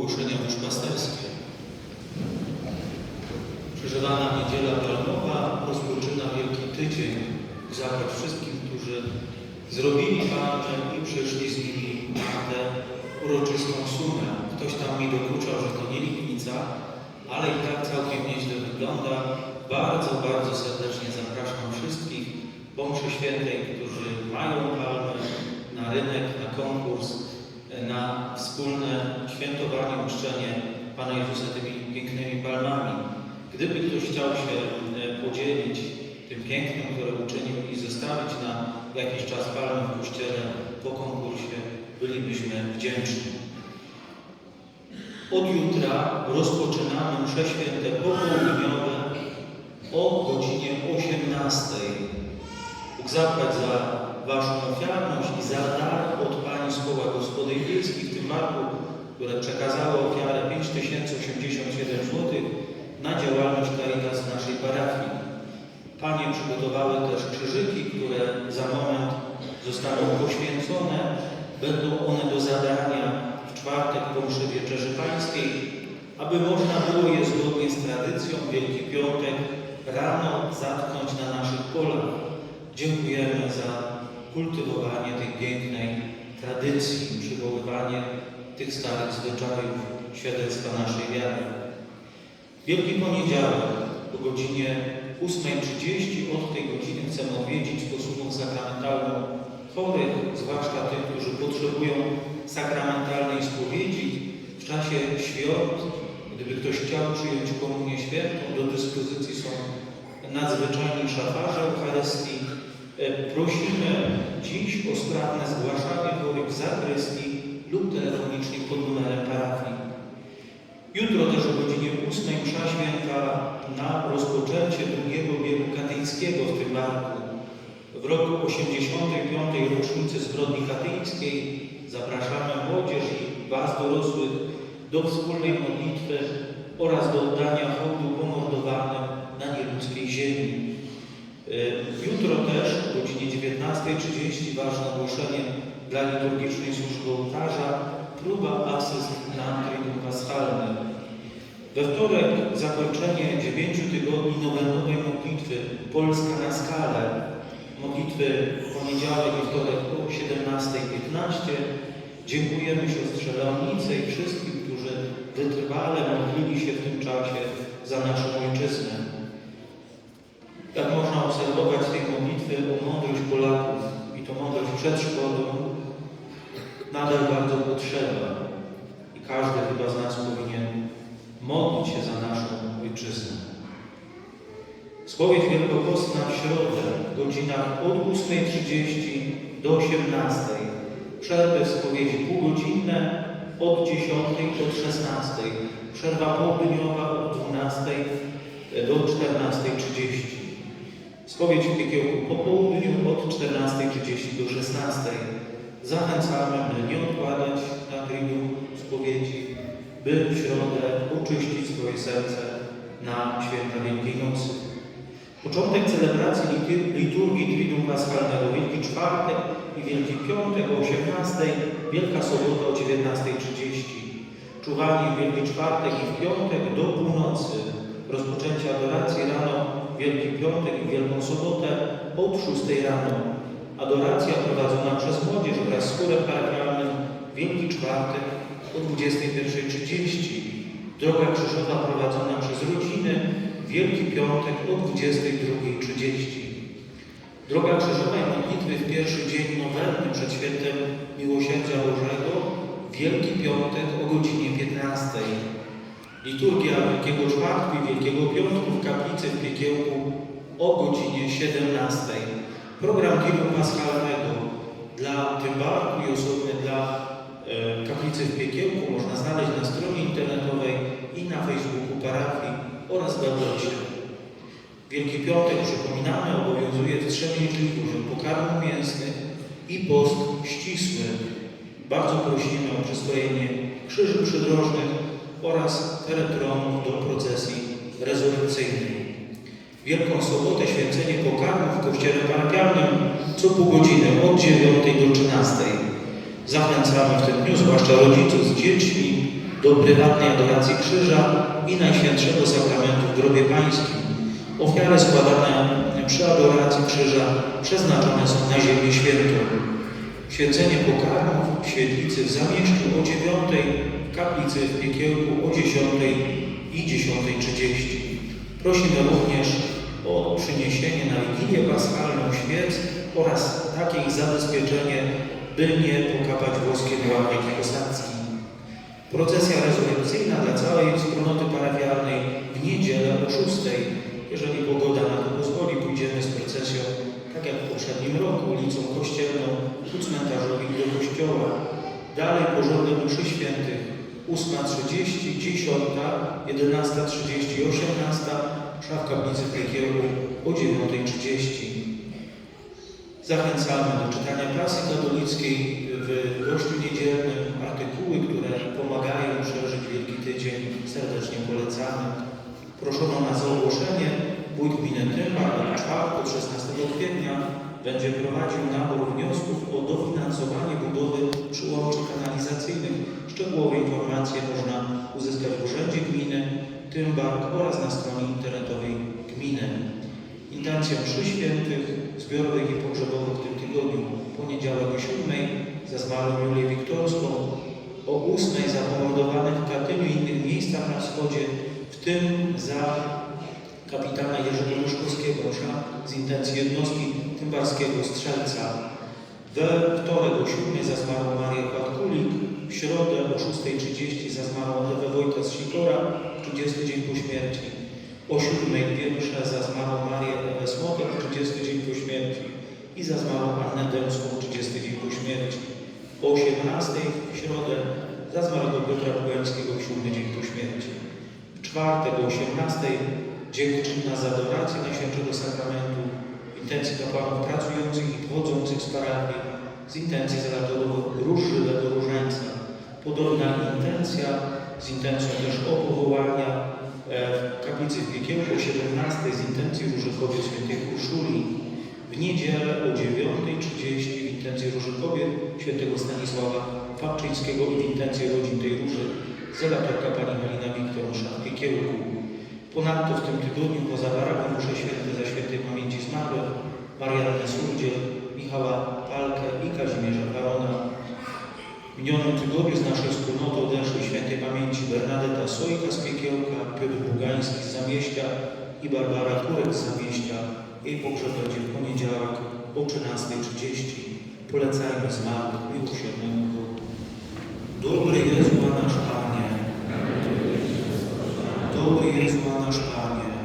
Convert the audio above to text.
ogłoszenia duszpasterskie. Przeżywana Niedziela Palmowa rozpoczyna Wielki Tydzień. Zapłać wszystkim, którzy zrobili palmę i przyszli z nimi na tę uroczystą sumę. Ktoś tam mi dokuczał, że to nie Lipnica, ale i tak całkiem nieźle wygląda. Bardzo, bardzo serdecznie zapraszam wszystkich mszy świętej, którzy mają palmę na rynek, na konkurs, na wspólne świętowanie, uczczenie Pana Jezusa tymi pięknymi palmami. Gdyby ktoś chciał się e, podzielić tym pięknym, które uczynił i zostawić na jakiś czas palmę w kościele po konkursie, bylibyśmy wdzięczni. Od jutra rozpoczynamy msze święte popołudniowe o godzinie 18. Bóg zapłać za Waszą ofiarność i za dar od Pani z koła gospodyń wiejskich w tym marku, które przekazało ofiarę 5087 zł na działalność Caritas naszej parafii. Panie przygotowały też krzyżyki, które za moment zostaną poświęcone. Będą one do zadania w czwartek po mszy Wieczerzy Pańskiej, aby można było je zgodnie z tradycją Wielki Piątek rano zatknąć na naszych polach. Dziękujemy za kultywowanie tej pięknej tradycji, przywoływanie tych starych zwyczajów, świadectwa naszej wiary. Wielki Poniedziałek o godzinie 8.30 od tej godziny chcemy odwiedzić posługą sakramentalną chorych, zwłaszcza tych, którzy potrzebują sakramentalnej spowiedzi. W czasie świąt, gdyby ktoś chciał przyjąć komunię świętą, do dyspozycji są nadzwyczajni szafarze Eucharystii. E, Prosimy dziś o sprawne zgłaszanie chorych w zakrystii lub telefonicznie pod numerem parafii. Jutro też o godzinie 8 msza święta na rozpoczęcie drugiego biegu katyńskiego w tym marku. W roku 85. rocznicy zbrodni katyńskiej zapraszamy młodzież i Was dorosłych do wspólnej modlitwy oraz do oddania hołdu pomordowanym na nieludzkiej ziemi. Y, Jutro też o godzinie 19.30 ważne ogłoszenie dla liturgicznej służby ołtarza, próba asyst na Triduum Paschalnym. We wtorek zakończenie dziewięciu tygodni nowenowej modlitwy Polska na skalę. Modlitwy poniedziałek i wtorek o 17.15. Dziękujemy siostrze Leonice i wszystkim, którzy wytrwale modlili się w tym czasie za naszą ojczyznę. Można obserwować tej modlitwy o mądrość Polaków i to mądrość przed szkodą nadal bardzo potrzeba i każdy chyba z nas powinien modlić się za naszą ojczyznę. Spowiedź Wielkopostna w środę w godzinach od 8.30 do 18.00. Przerwy spowiedzi półgodzinne od 10.00 do 16.00. Przerwa południowa od 12.00 do 14.30. Spowiedź w Piekiełku po południu od 14.30 do 16.00. Zachęcamy, by nie odkładać na tridu spowiedzi, by w środę oczyścić swoje serce na święta Wielkiej Nocy. Początek celebracji litur- liturgii Triduum Paschalnego, Wielki Czwartek i Wielki Piątek o 18.00, Wielka Sobota o 19.30. Czuwanie w Wielki Czwartek i w Piątek do północy. Rozpoczęcie adoracji rano, Wielki Piątek i Wielką Sobotę od 6.00 rano. Adoracja prowadzona przez młodzież wraz z chórem parafialnym Wielki Czwartek o 21.30. Droga krzyżowa prowadzona przez rodziny Wielki Piątek o 22.30. Droga krzyżowa i modlitwy w pierwszy dzień nowenny przed świętem Miłosierdzia Bożego Wielki Piątek o godzinie 15. Liturgia Wielkiego Czwartku i Wielkiego Piątku w kaplicy w Piekiełku o godzinie 17. Program Triduum Paschalnego dla Tymbarku i osobny dla e, kaplicy w Piekiełku można znaleźć na stronie internetowej i na Facebooku parafii oraz w adresie. Wielki Piątek, przypominamy, obowiązuje wstrzemięźliwość pokarmów mięsnych i post ścisły. Bardzo prosimy o przyswojenie krzyży przydrożnych oraz teletronów do procesji rezurekcyjnej. Wielką Sobotę święcenie pokarmów w kościele parafialnym co pół godziny od 9 do 13. Zachęcamy w tym dniu, zwłaszcza rodziców z dziećmi, do prywatnej adoracji krzyża i Najświętszego Sakramentu w grobie pańskim. Ofiary składane przy adoracji krzyża przeznaczone są na Ziemię Świętą. Święcenie pokarmów w świetlicy w Zamieściu o 9, w kaplicy w Piekiełku o 10 i 10.30. Prosimy również o przyniesienie na Wigilię Paschalną świec oraz takie ich zabezpieczenie, by nie pokapać włoskiem ławek posadzki. Procesja rezurekcyjna dla całej wspólnoty parafialnej w niedzielę o 6. Jeżeli pogoda na to pozwoli, pójdziemy z procesją, tak jak w poprzednim roku, ulicą Kościelną, ku cmentarzowi do kościoła. Dalej porządek mszy świętych 8.30, 10, 11.30 i 18, msza w kaplicy w Piekiełku o 9.30. Zachęcamy do czytania prasy katolickiej w gościu niedzielnym, artykuły, które pomagają przeżyć Wielki Tydzień, serdecznie polecamy. Proszono nas o ogłoszenie. Wójt gminy Tymar od czwartku, 16 kwietnia będzie prowadził nabór wniosków informacje można uzyskać w Urzędzie Gminy Tymbark oraz na stronie internetowej gminy. Intencją mszy świętych, zbiorowych i pogrzebowych w tym tygodniu, poniedziałek o 7 za zmarłą Julię Wiktorską, o 8 za pomordowanych w Katyniu i innych miejscach na wschodzie, w tym za kapitana Jerzego Myszkowskiego, z intencji jednostki tymbarskiego strzelca. We wtorek o 7 za zmarłą Marię Kładkulik, w środę o 6.30 za zmarłą Ewę Wojta z Sikora, 30 dzień po śmierci. O 7 dwie msze za zmarłą Marię Ewę Smotek, 30 dzień po śmierci i za zmarłą Annę Dębską, 30 dzień po śmierci. O 18 w środę za zmarłego Piotra Bugajskiego, 7 dzień po śmierci. W czwartek o 18 dziękczynna z adoracji Najświętszego Sakramentu, w intencji kapłanów pracujących i wchodzących z parafii, z intencji zalatowego róż z intencją też o powołania e, w kaplicy w Piekiełku o 17 z intencji Róży Kobiet Świętej Urszuli. W niedzielę o 9.30 w intencji Róży Kobiet Świętego Stanisława Fabczyńskiego i w intencji rodzin tej Róży zelatorka pani Halina Wiktor msza w Piekiełku. Ponadto w tym tygodniu poza Barabą muszę święty za świętej pamięci zmarłych Mariannę Surdziel, Michała Palkę i Kazimierza Barona. Minionym tygodniu z naszej wspólnoty odeszli świętej pamięci Bernadeta Sojka z Piekiełka, Piotr Bugański z Zamieścia i Barbara Kurek z Zamieścia. Jej pogrzeb będzie w poniedziałek o 13.30. Polecajmy zmarłych miłosiernego Bogu. Dobry Jezu, a nasz Panie. Dobry Jezu, a nasz Panie.